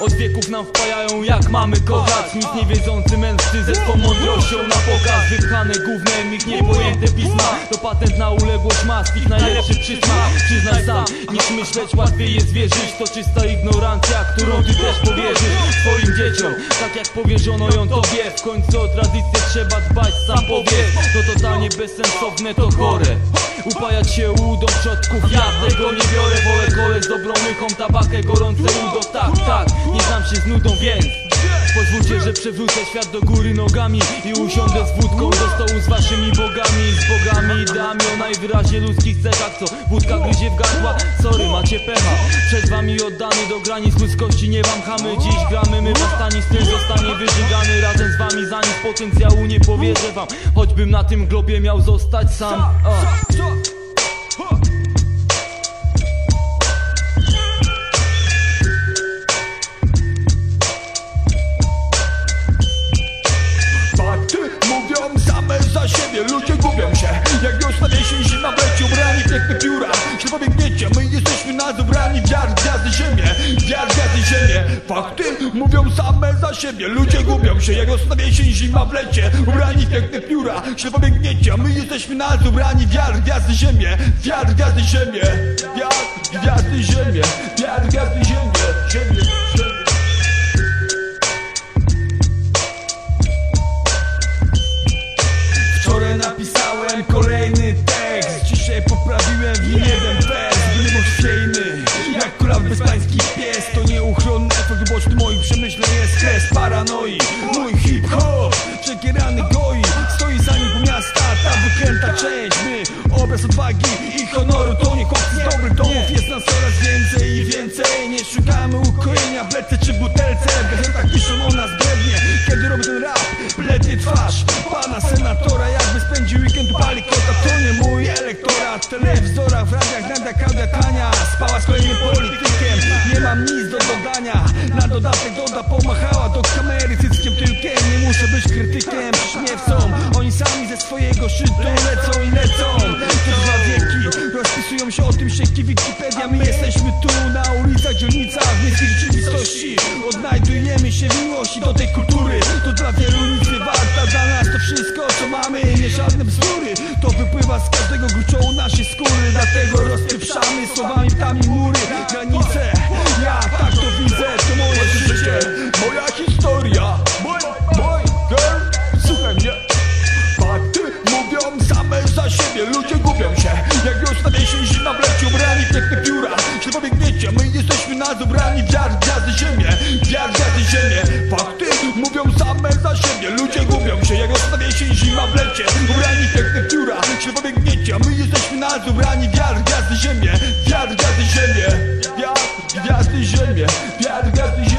Od wieków nam wpajają jak mamy kochać Nic nie wiedzący mężczyzn z mądrością na pokaz. Wypchane gównem ich niepojęte pisma. To patent na uległość mas, ich najlepszy przysmak. Przyznaj sam, niż myśleć łatwiej jest wierzyć. To czysta ignorancja, którą ty też powierzysz Swoim dzieciom, tak jak powierzono ją tobie W końcu o tradycję trzeba dbać, sam powiesz. To totalnie bezsensowne, to chore. Upajać się udą przodków, ja tego nie biorę. Wolę kole z dobrą mychą, tabakę, gorące udo Tak, tak, nie znam się z nudą, więc Pozwólcie, że przewrócę świat do góry nogami I usiądę z wódką do stołu z waszymi bogami. Z bogami ideami o najwyraźniej ludzkich cechach Co wódka gryzie w gardła, sorry macie pecha. Przed wami oddany do granic ludzkości nie wam chamy. Dziś gramy, my postani styl zostanie wyżygany Razem z wami potencjału nie powierzę wam. Choćbym na tym globie miał zostać sam. A. Ludzie gubią się. Jak wiosna, jesień, zima w lecie Ubrani w piękne pióra. Źle pobiegniecie My jesteśmy nas ubrani Wiar, Fakty mówią same za siebie. Ludzie gubią się Jak wiosna, jesień, zima w lecie. Ubrani w piękne pióra Źle pobiegniecie. My jesteśmy nas ubrani Wiar, gwiazdy, ziemię Wiar, gwiazdy, ziemię Wiar, gwiazdy, ziemię kres paranoi Mój hip-hop. Przekierany goi Stoi za nim po miasta. Ta wykręta część My obraz odwagi i honoru. To nie chłopcy dobrych domów Jest nas coraz więcej i więcej. Nie szukamy ukojenia w lece czy butelce. W gazetach piszą o nas brednie Kiedy robię ten rap Blednie twarz pana senatora. Jakby spędził weekend u pali kota To nie mój elektorat. W telewizorach, w radiach, być krytykiem Śmiewcą Oni sami ze swojego szczytu lecą i lecą. To dwa wieki Rozpisują się o tym sieki Wikipedia. My jesteśmy tu na ulicach, dzielnicach miejskiej rzeczywistości. Odnajdujemy się w miłości do tej kultury. To dla wielu nic nie warta Dla nas to wszystko co mamy. Nie żadne bzdury. To wypływa z każdego gruczołu naszej skóry. Dlatego rozpieprzamy słowami się zima w lecie ubrani w piękne pióra. Czy pobiegniecie, my jesteśmy nas ubrani w ziar, gwiazdy ziemię Wiar, gwiazdy ziemię. Fakty mówią same za siebie. Ludzie gubią się, jak rozstawia się zima w lecie. Ubrani w piękne pióra Czy pobiegniecie, my jesteśmy nas ubrani w ziar, gwiazdy ziemię Wiar, gwiazdy ziemię. Wiar, gwiazdy ziemię Wiar, gwiazdy ziemię.